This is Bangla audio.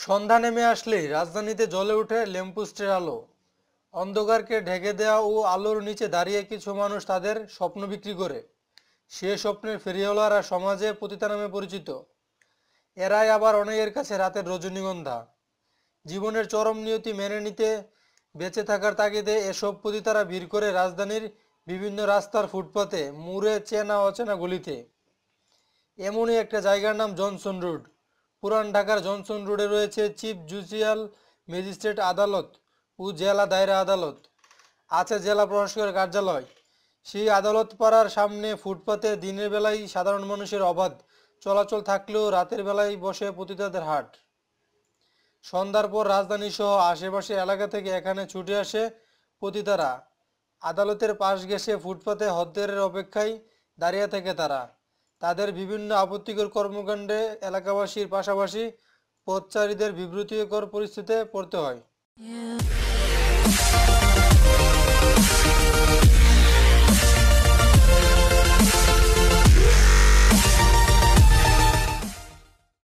সন্ধ্যা নেমে আসলেই রাজধানীতে জ্বলে ওঠে ল্যাম্পোস্টের আলো। অন্ধকারকে ঢেকে দেওয়া ও আলোর নিচে দাঁড়িয়ে কিছু মানুষ তাদের স্বপ্ন বিক্রি করে। সে স্বপ্নের ফেরিওয়ালারা সমাজে পতিতা নামে পরিচিত। এরাই আবার অনেকের কাছে রাতের রজনীগন্ধা। জীবনের চরম নিয়তি মেনে নিতে, বেঁচে থাকার তাগিদে এসব পতিতারা ভিড় করে রাজধানীর বিভিন্ন রাস্তার ফুটপাতে মুড়ে চেনা অচেনা গলিতে। এমনই একটা জায়গার নাম জনসন রোড। পুরান ঢাকার জনসন রোডে রয়েছে চিফ জুডিশিয়াল ম্যাজিস্ট্রেট আদালত ও জেলা দায়রা আদালত। আছে জেলা প্রশাসকের কার্যালয়। সেই আদালত পাড়ার সামনে ফুটপাতে দিনের বেলায় সাধারণ মানুষের অবাধ চলাচল থাকলেও রাতের বেলায় বসে পতিতাদের হাট। সন্ধ্যার পর রাজধানী সহ আশেপাশে এলাকা থেকে এখানে ছুটে আসে পতিতারা। আদালতের পাশ ঘেঁষে ফুটপাতে হদ্দের অপেক্ষায় দাঁড়িয়ে থাকে তারা। তাদের বিভিন্ন আপত্তিকর কর্মকাণ্ডে এলাকাবাসীর পাশাপাশি পথচারীদের বিব্রতিকর পরিস্থিতিতে পড়তে হয়।